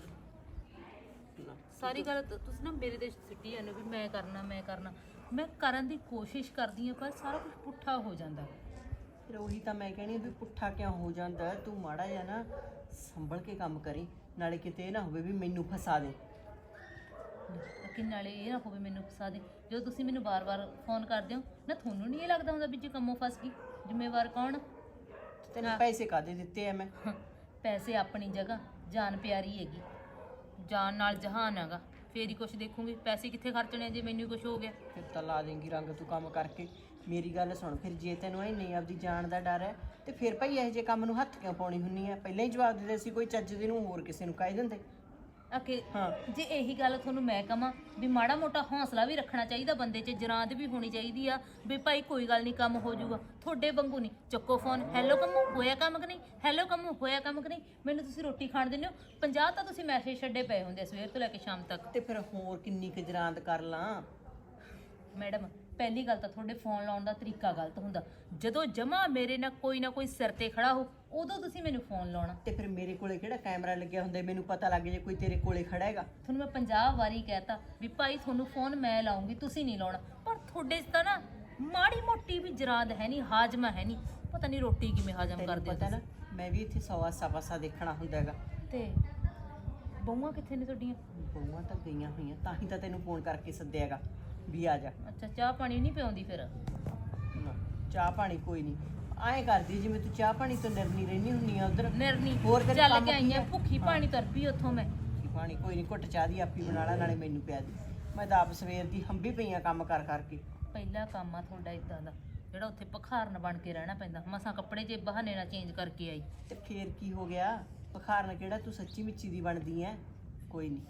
ਸਾਰੀ ਗੱਲ ਤਾਂ ਤੁਸੀਂ ਨਾ ਮੇਰੇ ਤੇ ਸਿੱਟੀ ਜਾਂਦੇ ਹੋ ਵੀ ਮੈਂ ਕਰਨਾ ਮੈਂ ਕਰਨਾ। ਮੈਂ ਕਰਨ ਦੀ ਕੋਸ਼ਿਸ਼ ਕਰਦੀ ਹਾਂ ਪਰ ਸਾਰਾ ਕੁਝ ਪੁੱਠਾ ਹੋ ਜਾਂਦਾ। ਫਿਰ ਉਹੀ ਤਾਂ ਮੈਂ ਕਹਿਣੀ ਆ ਵੀ ਪੁੱਠਾ ਕਿਉਂ ਹੋ ਜਾਂਦਾ? ਹੈ? ਤੂੰ ਮਾੜਾ ਜਿਹਾ ਨਾ ਸੰਭਲ ਕੇ ਕੰਮ ਕਰੀ ਨਾਲੇ ਕਿਤੇ ਇਹ ਨਾ ਹੋਵੇ ਵੀ ਮੈਨੂੰ ਫਸਾ ਦੇ। ਕਿ ਨਾਲੇ ਇਹ ਨਾ ਹੋਵੇ ਮੈਨੂੰ ਫਸਾ ਦੇ। ਜਦੋਂ ਤੁਸੀਂ ਮੈਨੂੰ ਵਾਰ-ਵਾਰ ਫੋਨ ਕਰਦੇ ਹੋ ਨਾ ਤੁਹਾਨੂੰ ਨਹੀਂ ਇਹ ਲੱਗਦਾ ਹੁੰਦਾ ਵੀ ਜੇ ਕੰਮੋਂ ਫਸ ਗਈ ਜ਼ਿੰਮੇਵਾਰ ਕੌਣ ਤੈਨੂੰ ਪੈਸੇ ਕਾਦੇ ਦਿੱਤੇ ਆ ਮੈਂ? ਪੈਸੇ ਆਪਣੀ ਜਗ੍ਹਾ ਜਾਨ ਪਿਆਰੀ ਹੈਗੀ। ਜਾਨ ਨਾਲ ਜਹਾਨ ਹੈਗਾ। ਫੇਰ ਹੀ ਕੁਝ ਦੇਖੂੰਗੀ। ਪੈਸੇ ਕਿੱਥੇ ਖਰਚਣੇ ਆ ਜੇ ਮੈਨੂੰ ਕੁਝ ਹੋ ਗਿਆ? ਫਿਰ ਤਾਂ ਲਾ ਦੇਂਗੀ ਰੰਗ ਤੂੰ ਕੰਮ ਕਰਕੇ। ਮੇਰੀ ਗੱਲ ਸੁਣ ਫਿਰ ਜੇ ਤੈਨੂੰ ਇਹ ਨਹੀਂ ਆਪਦੀ ਜਾਨ ਦਾ ਡਰ ਹੈ ਤੇ ਫਿਰ ਭਾਈ ਇਹੋ ਜਿਹੇ ਕੰਮ ਨੂੰ ਹੱਥ ਕਿਉਂ ਪਾਉਣੀ ਹੁੰਨੀ ਆ? ਪਹਿਲਾਂ ਹੀ ਜਵਾਬ ਦੇ ਦੇ ਸੀ ਕੋਈ ਚੱਜ ਦੇ ਨੂੰ ਹੋਰ ਕਿਸੇ ਨੂੰ ਕਹਿ ਦਿੰਦੇ। ਅਕੇ ਹਾਂ। ਜੇ ਇਹੀ ਗੱਲ ਤੁਹਾਨੂੰ ਮੈਂ ਕਹਾਂ ਵੀ ਮਾੜਾ ਮੋਟਾ ਹੌਸਲਾ ਵੀ ਰੱਖਣਾ ਚਾਹੀਦਾ ਬੰਦੇ 'ਚ ਜਰਾਂਦ ਵੀ ਹੋਣੀ ਚਾਹੀਦੀ ਆ ਵੀ ਭਾਈ ਕੋਈ ਗੱਲ ਨਹੀਂ ਕੰਮ ਹੋ ਜਾਊਗਾ। ਤੁਹਾਡੇ ਵਾਂਗੂ ਨਹੀਂ ਚੱਕੋ ਫੋਨ ਹੈਲੋ ਕੰਮੂ ਹੋਇਆ ਕੰਮ ਕਿ ਨਹੀਂ? ਹੈਲੋ ਕੰਮੂ ਹੋਇਆ ਕੰਮ ਕਿ ਨਹੀਂ? ਮੈਨੂੰ ਤੁਸੀਂ ਰੋਟੀ ਖਾਣ ਦਿੰਦੇ ਹੋ? 50 ਤਾਂ ਤੁਸੀਂ ਮੈਸੇਜ ਛੱਡੇ ਪਏ ਹੁੰਦੇ ਆ ਸਵੇਰ ਤੋਂ ਲੈ ਕੇ ਸ਼ਾਮ ਤੱਕ। ਤੇ ਫਿਰ ਹੋਰ ਕਿੰਨੀ ਕੁ ਜਰਾਂਦ ਕਰ ਲਾਂ? ਮੈਡਮ ਪਹਿਲੀ ਗੱਲ ਤਾਂ ਤੁਹਾਡੇ ਫੋਨ ਲਾਉਣ ਦਾ ਤਰੀਕਾ ਗਲਤ ਹੁੰਦਾ। ਜਦੋਂ ਜਮਾ ਮੇਰੇ ਨਾਲ ਕੋਈ ਨਾ ਕੋਈ ਸਿਰ ਤੇ ਖੜਾ ਹੋ ਉਦੋਂ ਤੁਸੀਂ ਮੈਨੂੰ ਫੋਨ ਲਾਉਣਾ। ਤੇ ਫਿਰ ਮੇਰੇ ਕੋਲੇ ਕਿਹੜਾ ਕੈਮਰਾ ਲੱਗਿਆ ਹੁੰਦਾ? ਮੈਨੂੰ ਪਤਾ ਲੱਗ ਜੇ ਕੋਈ ਤੇਰੇ ਕੋਲੇ ਖੜਾ ਹੈਗਾ। ਤੁਹਾਨੂੰ ਮੈਂ 50 ਵਾਰੀ ਕਹਿਤਾ ਵੀ ਭਾਈ ਤੁਹਾਨੂੰ ਫੋਨ ਮੈਂ ਲਾਉਂਗੀ ਤੁਸੀਂ ਨਹੀਂ ਲਾਉਣਾ। ਪਰ ਤੁਹਾਡੇ 'ਚ ਤਾਂ ਨਾ ਮਾੜੀ ਮੋਟੀ ਵੀ ਜਰਾਦ ਹੈ ਨਹੀਂ ਹਾਜ਼ਮਾ ਹੈ ਨਹੀਂ। ਪਤਾ ਨਹੀਂ ਰੋਟੀ ਕਿਵੇਂ ਹਾਜ਼ਮ ਤੈਨੂੰ ਕਰਦੇ ਹੋ ਪਤਾ ਨਾ। ਮੈਂ ਵੀ ਇੱਥੇ ਸੌ ਆਸਾ ਪਾਸਾ ਦੇਖਣਾ ਹੁੰਦਾ ਹੈਗਾ। ਤੇ ਬਹੂਆਂ ਕਿੱਥੇ ਨੇ ਤੁਹਾਡੀਆਂ? ਬਹੂਆਂ ਤਾਂ ਗਈਆਂ ਹੋਈਆਂ ਤਾਂ ਹੀ ਤਾਂ ਤੈਨੂੰ ਫੋਨ ਕਰਕੇ ਸੱਦਿਆਗਾ ਵੀ ਆ ਜਾ। ਅੱਛਾ ਚਾਹ ਪਾਣੀ ਨਹੀਂ ਪਿਆਉਂਦੀ ਫਿਰ? ਨਾ, ਚਾਹ ਪਾਣੀ ਕੋਈ ਨਹੀਂ। ਐਂ ਕਰਦੀ ਜਿਵੇਂ ਤੂੰ ਚਾਹ ਪਾਣੀ ਤੋਂ ਨਿਰਨੀ ਰਹਿਣੀ ਹੁੰਨੀ ਆ ਉਧਰ। ਨਿਰਨੀ ਹੋਰ ਤੇਰੇ ਚੱਲ ਕੰਮ ਕੇ ਆਈਆਂ ਆ? ਭੁੱਖੀ ਪਾਣੀ ਤੁਰ ਪਈ ਉੱਥੋਂ ਮੈਂ। ਪਾਣੀ ਕੋਈ ਨਹੀਂ ਘੁੱਟ ਚਾਹ ਦੀ ਆਪੀ ਬਣਾ ਲੈ ਨਾਲੇ ਮੈਨੂੰ ਪਿਆ ਦੀ। ਮੈਂ ਤਾਂ ਆਪ ਸਵੇਰ ਦੀ ਹੰਬੀ ਪਈਆਂ ਕੰਮ ਕਰ ਕਰਕੇ। ਪਹਿਲਾ ਕੰਮ ਆ ਤੁਹਾਡਾ ਇਦਾਂ ਦਾ ਜਿਹੜਾ ਉੱਥੇ ਭਖਾਰਨ ਬਣ ਕੇ ਰਹਿਣਾ ਪੈਂਦਾ। ਮਸਾਂ ਕੱਪੜੇ ਜੇ ਬਹਾਨੇ ਨਾਲ ਚੇਂਜ ਕਰਕੇ ਆਈ। ਤੇ ਫੇਰ ਕੀ ਹੋ ਗਿਆ? ਬੁਖਾਰ ਕਿਹੜਾ ਤੂੰ ਸੱਚੀ ਮਿੱਚੀ ਦੀ ਬਣਦੀ ਐ? ਕੋਈ ਨਹੀਂ।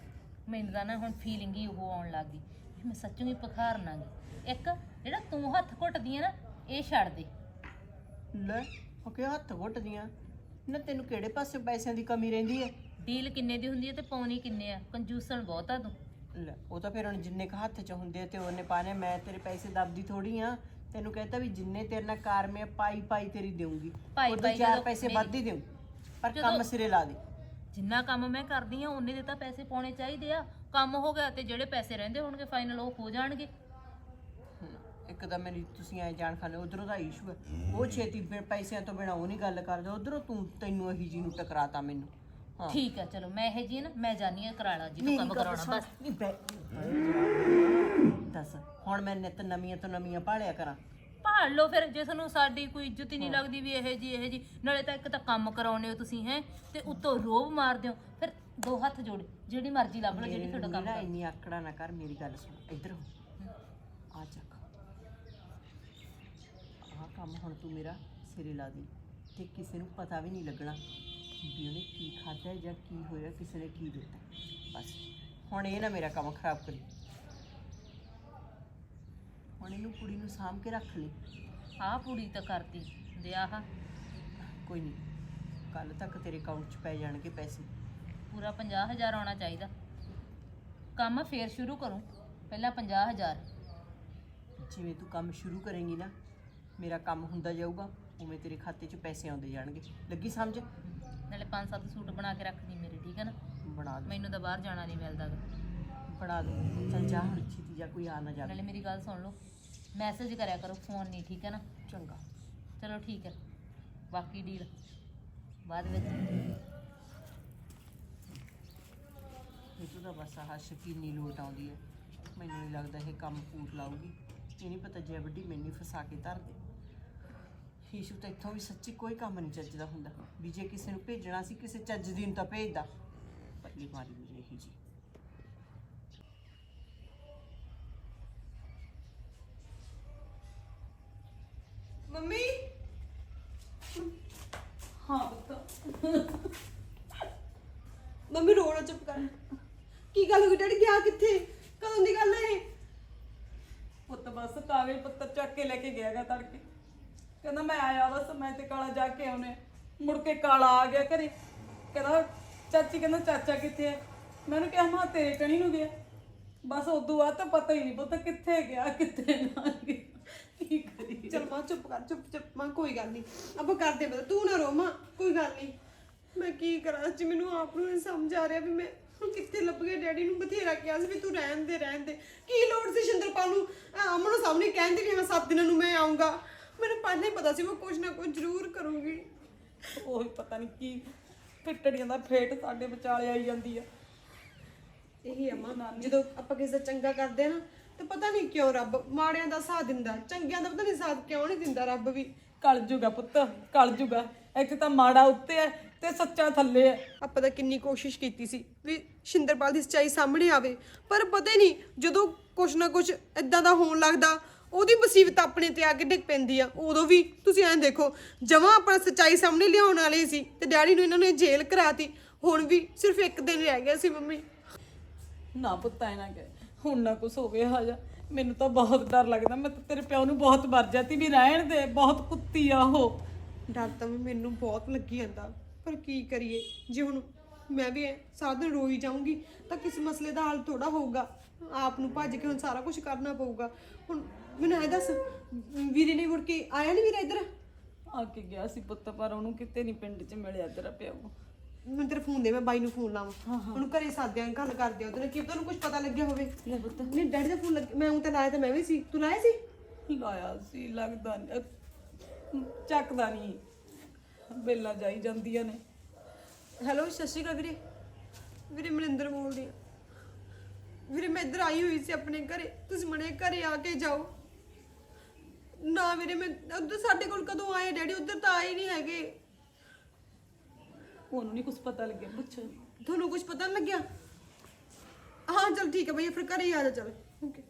ਮੈਨੂੰ ਤਾਂ ਨਾ ਹੁਣ ਫੀਲਿੰਗ ਹੀ ਉਹ ਆਉਣ ਲੱਗ ਗਈ। ਮੈਂ ਸੱਚੂ ਹੀ ਭਖਾਰਨਾਂਗੀ ਇੱਕ ਜਿਹੜਾ ਤੂੰ ਹੱਥ ਘੁੱਟਦੀ ਆ ਨਾ ਇਹ ਛੱਡ ਦੇ। ਲੈ ਉਹ ਕਿ ਹੱਥ ਘੁੱਟਦੀਆਂ ਨਾ ਤੈਨੂੰ ਕਿਹੜੇ ਪਾਸੇ ਪੈਸਿਆਂ ਦੀ ਕਮੀ ਰਹਿੰਦੀ ਐ? ਡੀਲ ਕਿੰਨੇ ਦੀ ਹੁੰਦੀ ਹੈ ਤੇ ਪੌਣੀ ਕਿੰਨੇ ਆ? ਕੰਜੂਸਣ ਬਹੁਤ ਆ ਤੂੰ। ਲੈ ਉਹ ਤਾਂ ਫਿਰ ਹੁਣ ਜਿੰਨੇ ਕ ਹੱਥ 'ਚ ਹੁੰਦੇ ਆ ਤੇ ਉਹਨੇ ਪਾਣੇ ਮੈਂ ਤੇਰੇ ਪੈਸੇ ਦੱਬਦੀ ਥੋੜੀ ਆ। ਤੈਨੂੰ ਕਹਿੰਦਾ ਵੀ ਜਿੰਨੇ ਤੇਰੇ ਨਾਲ ਕਾਰ ਮੈਂ ਪਾਈ ਪਾਈ ਤੇਰੀ ਪਾਈ ਚਾਰ ਜਦੋਂ ਪੈਸੇ ਵੱਧ ਹੀ ਦੇਊਂ। ਪਰ ਜਦੋਂ- ਕੰਮ ਸਿਰੇ ਲਾ ਦੇ। ਜਿੰਨਾ ਕੰਮ ਮੈਂ ਕਰਦੀ ਆ ਉਹਨੇ ਦੇ ਤਾਂ ਪੈਸੇ ਪਾਉਣੇ ਚਾਹੀਦੇ ਆ। ਕੰਮ ਹੋ ਗਿਆ ਤੇ ਜਿਹੜੇ ਪੈਸੇ ਰਹਿੰਦੇ ਹੋਣਗੇ ਫਾਈਨਲ ਉਹ ਹੋ ਜਾਣਗੇ। ਇੱਕ ਤਾਂ ਮੇਰੀ ਤੁਸੀਂ ਐ ਜਾਣ ਖਾਨੇ ਉਧਰੋਂ ਦਾ ਇਸ਼ੂ ਹੈ ਉਹ ਛੇਤੀ ਪੈਸਿਆਂ ਤੋਂ ਬਿਨਾ ਉਹ ਨਹੀਂ ਗੱਲ ਕਰਦਾ ਉਧਰੋਂ ਤੂੰ ਤੈਨੂੰ ਇਹੀ ਜੀ ਨੂੰ ਟਕਰਾਤਾ ਮੈਨੂੰ। ਹਾਂ। ਠੀਕ ਆ ਚਲੋ ਮੈਂ ਇਹ ਜੀ ਨਾ ਮੈਂ ਜਾਨੀ ਆ ਕਰਾਲਾ ਜੀ ਮੇਰੀ ਕੰਮ ਕਰਾਉਣਾ ਬਸ। ਨਹੀਂ ਬੈ ਦੱਸ ਹੁਣ ਮੈਂ ਨਿਤ ਨਵੀਆਂ ਤੋਂ ਨਵੀਆਂ ਭਾਲਿਆ ਕਰਾਂ। ਭਾਲ ਲਓ ਫਿਰ ਜੇ ਤੁਹਾਨੂੰ ਸਾਡੀ ਕੋਈ ਇੱਜ਼ਤ ਹੀ ਨਹੀਂ ਲੱਗਦੀ ਵੀ ਇਹ ਜੀ ਇਹ ਜੀ ਨਾਲੇ ਤਾਂ ਇੱਕ ਤਾਂ ਕੰਮ ਕਰਾਉਨੇ ਹੋ ਤੁਸੀਂ ਹੈ ਤੇ ਉੱਤੋਂ ਰੋਬ ਮਾਰਦੇ ਹੋ ਫਿਰ ਦੋ ਹੱਥ ਜੋੜੇ ਜਿਹੜੀ ਮਰਜ਼ੀ ਲੱਭ ਲਓ ਜਿਹੜੀ ਤੁਹਾਡਾ ਕੰਮ ਮੇਰਾ ਕਰ। ਇੰਨੀ ਆਕੜਾ ਨਾ ਕਰ ਮੇਰੀ ਗੱਲ ਸੁਣ ਇੱਧਰ ਹੋ। ਆ ਚੱਕ। ਆਹ ਕੰਮ ਹੁਣ ਤੂੰ ਮੇਰਾ ਸਿਰੇ ਲਾ ਦੇ ਤੇ ਕਿਸੇ ਨੂੰ ਪਤਾ ਵੀ ਨਹੀਂ ਲੱਗਣਾ ਵੀ ਉਹਨੇ ਕੀ ਖਾਧਾ ਜਾਂ ਕੀ ਹੋਇਆ ਕਿਸੇ ਨੇ ਕੀ ਦਿੱਤਾ। ਬਸ ਹੁਣ ਇਹ ਨਾ ਮੇਰਾ ਕੰਮ ਖਰਾਬ ਕਰੀ। ਹੁਣ ਇਹਨੂੰ ਕੁੜੀ ਨੂੰ ਸਾਂਭ ਕੇ ਰੱਖ ਲਈ ਆਹ ਪੂੜੀ ਤਾਂ ਕਰਤੀ ਦੇ ਆਹ। ਕੋਈ ਨਹੀਂ ਕੱਲ ਤੱਕ ਤੇਰੇ ਅਕਾਊਂਟ 'ਚ ਪੈ ਜਾਣਗੇ ਪੈਸੇ। ਪੂਰਾ 50000 ਆਉਣਾ ਚਾਹੀਦਾ। ਕੰਮ ਫੇਰ ਸ਼ੁਰੂ ਕਰੂੰ ਪਹਿਲਾਂ 50000 ਜਿਵੇਂ ਤੂੰ ਕੰਮ ਸ਼ੁਰੂ ਕਰੇਂਗੀ ਨਾ ਮੇਰਾ ਕੰਮ ਹੁੰਦਾ ਜਾਊਗਾ ਉਵੇਂ ਤੇਰੇ ਖਾਤੇ 'ਚ ਪੈਸੇ ਆਉਂਦੇ ਜਾਣਗੇ। ਲੱਗੀ ਸਮਝ? ਨਾਲੇ 5-7 ਸੂਟ ਬਣਾ ਕੇ ਰੱਖਦੀ ਮੇਰੇ ਠੀਕ ਹੈ ਨਾ? ਬਣਾ ਦੇ। ਮੈਨੂੰ ਤਾਂ ਬਾਹਰ ਜਾਣਾ ਨਹੀਂ ਮਿਲਦਾ। ਗਾ। ਬਣਾ ਦੇ। ਚੱਲ ਜਾ ਹੁਣ ਛੇਤੀ ਜਾ ਕੋਈ ਆ ਨਾ ਜਾਵੇ। ਨਾਲੇ ਮੇਰੀ ਗੱਲ ਸੁਣ ਲਓ। ਮੈਸੇਜ ਕਰਿਆ ਕਰੋ ਫੋਨ ਨਹੀਂ ਠੀਕ ਹੈ ਨਾ? ਚੰਗਾ। ਚਲੋ ਠੀਕ ਹੈ। ਬਾਕੀ ਡੀਲ ਬਾਅਦ ਵਿੱਚ। ਇਹ ਤੋਂ ਬਸ ਆਹ ਸ਼ਕੀਨੀ ਲੋਟ ਆਉਂਦੀ ਹੈ। ਮੈਨੂੰ ਨਹੀਂ ਲੱਗਦਾ ਇਹ ਕੰਮ ਪੂਰ ਲਾਊਗੀ। ਇਹ ਨਹੀਂ ਪਤਾ ਜੇ ਵੱਡੀ ਮੈਨੂੰ ਹੀ ਫਸਾ ਕੇ ਧਰ ਦੇ। ਈਸ਼ੂ ਤਾਂ ਇੱਥੋਂ ਵੀ ਸੱਚੀ ਕੋਈ ਕੰਮ ਨਹੀਂ ਚੱਜਦਾ ਹੁੰਦਾ। ਵੀ ਜੇ ਕਿਸੇ ਨੂੰ ਭੇਜਣਾ ਸੀ ਕਿਸੇ ਚੱਜ ਦੀ ਨੂੰ ਤਾਂ ਭੇਜਦਾ ਪਹਿਲੀ ਵਾਰੀ ਮੇਰੇ ਇਹੀ ਮੰਮੀ। ਹਾਂ ਪੁੱਤ। ਮੰਮੀ ਰੋਣਾ ਚੁੱਪ ਕਰ। ਕੀ ਗੱਲ ਹੋ ਗਈ? ਡੈਡੀ ਗਿਆ ਕਿੱਥੇ? ਕਦੋਂ ਦੀ ਗੱਲ ਹੈ ਇਹ? ਪੁੱਤ ਬਸ ਕਾਗਜ਼ ਪੱਤਰ ਚੱਕ ਕੇ ਲੈ ਕੇ ਗਿਆਗਾ ਤੜਕੇ। ਕਹਿੰਦਾ ਮੈਂ ਆਇਆ ਬਸ, ਮੈਂ ਤੇ ਕਾਲਾ ਜਾ ਕੇ ਆਉਨੇ ਮੁੜ ਕੇ ਕਾਲਾ ਆ ਗਿਆ ਘਰੇ। ਕਹਿੰਦਾ, ਚਾਚੀ ਕਹਿੰਦਾ, ਚਾਚਾ ਕਿੱਥੇ ਹੈ ਉਹਨੂੰ ਕਿਹਾ, ਮਾਂ, ਤੇਰੇ ਕਣੀ ਨੂੰ ਗਿਆ। ਬਸ ਉਦੋਂ ਬਾਅਦ ਤਾਂ ਪਤਾ ਹੀ ਨਹੀਂ ਪੁੱਤ ਕਿੱਥੇ ਗਿਆ, ਕਿੱਥੇ ਨਾ ਗਿਆ। ਕੀ ਚਲ ਮਾਂ ਚੁੱਪ ਕਰ ਚੁੱਪ ਚੁੱਪ। ਮਾਂ ਕੋਈ ਗੱਲ ਨਹੀਂ। ਆਪਾਂ ਕਰਦੇ ਬਤਾ ਤੂੰ ਨਾ ਰੋ ਮਾਂ ਕੋਈ ਗੱਲ ਨਹੀਂ। ਮੈਂ ਕੀ ਕਰਾਂ? ਜੀ ਮੈਨੂੰ ਆਪ ਨੂੰ ਨਹੀਂ ਸਮਝ ਆ ਰਿਹਾ ਵੀ ਮੈਂ ਕਿੱਥੇ ਲੱਭ ਗਿਆ? ਡੈਡੀ ਨੂੰ ਬਥੇਰਾ ਕਿਹਾ ਸੀ ਵੀ ਤੂੰ ਰਹਿਣ ਦੇ ਰਹਿਣ ਦੇ। ਕੀ ਲੋੜ ਸੀ ਸ਼ਿੰਦਰਪਾਲ ਨੂੰ? ਅਮਨ ਨੂੰ ਸਾਹਮਣੇ ਕਹਿੰਦੇ ਵੀ ਹਾਂ ਸੱਤ ਦਿਨਾਂ ਨੂੰ ਮੈਂ ਆਉਂਗਾ ਮੈਨੂੰ ਪਹਿਲਾਂ ਹੀ ਪਤਾ ਸੀ ਉਹ ਕੁਝ ਨਾ ਕੁਝ ਜ਼ਰੂਰ ਕਰੂਗੀ। ਉਹੀ ਪਤਾ ਨਹੀਂ ਕੀ ਫਿੱਟੜੀਆਂ ਦਾ ਫੇਟ ਸਾਡੇ ਵਿਚਾਲੇ ਆਈ ਜਾਂਦੀ ਆ। ਇਹੀ ਆ ਮਾਂ। ਜਦੋਂ ਆਪਾਂ ਕਿਸੇ ਦਾ ਚੰਗਾ ਕਰਦੇ ਆ ਨਾ ਤੇ ਪਤਾ ਨਹੀਂ ਕਿਉਂ ਰੱਬ ਮਾੜਿਆਂ ਦਾ ਸਾਥ ਦਿੰਦਾ ਚੰਗਿਆਂ ਦਾ ਪਤਾ ਨਹੀਂ ਸਾਥ ਕਿਉਂ ਨਹੀਂ ਦਿੰਦਾ ਰੱਬ ਵੀ। ਕਲ ਜੂਗਾ ਪੁੱਤ ਕਲ ਜੂਗਾ। ਇੱਕ ਤਾਂ ਮਾੜਾ ਉੱਤੇ ਹੈ ਤੇ ਸੱਚਾ ਥੱਲੇ ਹੈ। ਆਪਾਂ ਤਾਂ ਕਿੰਨੀ ਕੋਸ਼ਿਸ਼ ਕੀਤੀ ਸੀ ਵੀ ਸ਼ਿੰਦਰਪਾਲ ਦੀ ਸੱਚਾਈ ਸਾਹਮਣੇ ਆਵੇ ਪਰ ਪਤਾ ਨਹੀਂ ਜਦੋਂ ਕੁਛ ਨਾ ਕੁਛ ਇਦਾਂ ਦਾ ਹੋਣ ਲੱਗਦਾ ਉਹਦੀ ਮੁਸੀਬਤ ਆਪਣੇ ਤੇ ਆ ਕੇ ਡਿੱਗ ਪੈਂਦੀ ਆ। ਉਦੋਂ ਵੀ ਤੁਸੀਂ ਐਂ ਦੇਖੋ ਜਮਾਂ ਆਪਣਾ ਸੱਚਾਈ ਸਾਹਮਣੇ ਲਿਆਉਣ ਵਾਲੇ ਸੀ ਤੇ ਡੈਡੀ ਨੂੰ ਇਹਨਾਂ ਨੇ ਜੇਲ੍ਹ ਕਰਾਤੀ ਹੁਣ ਵੀ ਸਿਰਫ ਇੱਕ ਦਿਨ ਰਹਿ ਗਿਆ ਸੀ ਮੰਮੀ। ਨਾ ਪੁੱਤ ਐ ਨਾ ਕਹਿ। ਹੁਣ ਨਾ ਕੁਛ ਹੋਵੇ ਹਾਜਾ ਮੈਨੂੰ ਤਾਂ ਬਹੁਤ ਡਰ ਲੱਗਦਾ। ਮੈਂ ਤਾਂ ਤੇਰੇ ਪਿਓ ਨੂੰ ਬਹੁਤ ਮਰ ਜਾਤੀ ਵੀ ਰਹਿਣ ਦੇ ਬਹੁਤ ਕੁੱਤੀ ਆ ਉਹ। ਡਰ ਤਾਂ ਮੈਨੂੰ ਬਹੁਤ ਲੱਗੀ ਜਾਂਦਾ। ਪਰ ਕੀ ਕਰੀਏ? ਜੇ ਹੁਣ ਮੈਂ ਵੀ ਸਾਰਾ ਦਿਨ ਰੋਈ ਜਾਊਂਗੀ ਤਾਂ ਕਿਸ ਮਸਲੇ ਦਾ ਹੱਲ ਥੋੜਾ ਹੋਊਗਾ। ਆਪ ਨੂੰ ਭੱਜ ਕੇ ਹੁਣ ਸਾਰਾ ਕੁਝ ਕਰਨਾ ਪਊਗਾ। ਹੁਣ ਮੈਨੂੰ ਇਹ ਦੱਸ ਵੀਰੇ ਨੇ ਮੁੜ ਕੇ ਆਇਆ ਨਹੀਂ ਵੀਰਾ ਇੱਧਰ? ਆ ਕੇ ਗਿਆ ਸੀ ਪੁੱਤ ਪਰ ਉਹਨੂੰ ਕਿਤੇ ਨਹੀਂ ਪਿੰਡ 'ਚ ਮਿਲਿਆ ਤੇਰਾ ਪਿਓ। ਮੈਨੂੰ ਤੇਰਾ ਫੋਨ ਦੇ ਮੈਂ ਬਾਈ ਨੂੰ ਫੋਨ ਲਾਵਾਂ। ਉਹਨੂੰ ਘਰੇ ਸਾਦਿਆਂ ਗੱਲ ਕਰਦੇ ਆ ਉਹਦੇ ਨਾਲ ਕੀ ਪਤਾ ਉਹਨੂੰ ਕੁਝ ਪਤਾ ਲੱਗਿਆ ਹੋਵੇ। ਲੈ ਪੁੱਤ। ਨਹੀਂ ਡੈਡੀ ਦਾ ਫੋਨ ਲੱਗ ਮੈਂ ਉਹ ਤਾਂ ਲਾਇਆ ਤਾਂ ਮੈਂ ਵੀ ਸੀ। ਤੂੰ ਲਾਇਆ ਸੀ? ਲਾਇਆ ਸੀ ਲੱਗਦਾ ਨੀ- ਅਹ ਚੱਕਦਾ ਨਹੀਂ ਬੇਲਾਂ ਜਾਈ ਜਾਂਦੀਆਂ ਨੇ। ਹੈਲੋ ਸਤਿ ਸ਼੍ਰੀ ਅਕਾਲ ਵੀਰੇ। ਵੀਰੇ ਮਨਿੰਦਰ ਬੋਲਦੀ ਆ। ਵੀਰੇ ਮੈਂ ਇੱਧਰ ਆਈ ਹੋਈ ਸੀ ਆਪਣੇ ਘਰੇ। ਤੁਸੀਂ ਮਨੇ ਘਰੇ ਆ ਕੇ ਜਾਓ। ਨਾ ਵੀਰੇ ਮੈਂ ਉੱਧਰ ਸਾਡੇ ਕੋਲ ਕਦੋਂ ਆਏ? ਡੈਡੀ ਉੱਧਰ ਤਾਂ ਆਏ ਨਹੀਂ ਹੈਗੇ। ਉਹਨੂੰ ਨਹੀਂ ਕੁਝ ਪਤਾ ਲੱਗਿਆ ਪੁੱਛ। ਤੁਹਾਨੂੰ ਕੁਝ ਪਤਾ ਨਹੀਂ ਲੱਗਿਆ? ਹਾਂ ਚਲ ਠੀਕ ਹੈ ਭਈਆ ਫਿਰ ਘਰੇ ਹੀ ਆ ਜਾ ਚਲ। ਓਕੇ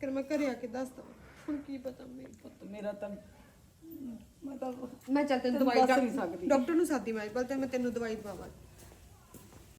ਫਿਰ ਮੈਂ ਘਰੇ ਆ ਕੇ ਦੱਸਦਾ। ਹੁਣ ਕੀ ਪਤਾ ਮੇਰੇ ਪੁੱਤ ਮੇਰਾ ਤਾਂ ਮੈਂ ਤਾਂ ਮੈਂ ਚੱਲ ਤੈਨੂੰ ਤੈਨੂੰ ਦਵਾਈ ਦੱਸ ਨਹੀਂ ਸਕਦੀ। ਡਾਕਟਰ ਨੂੰ ਸਾਦੀ ਮੈਂ ਬਲ ਤੇ ਮੈਂ ਤੈਨੂੰ ਦਵਾਈ ਦਵਾਵਾਂ।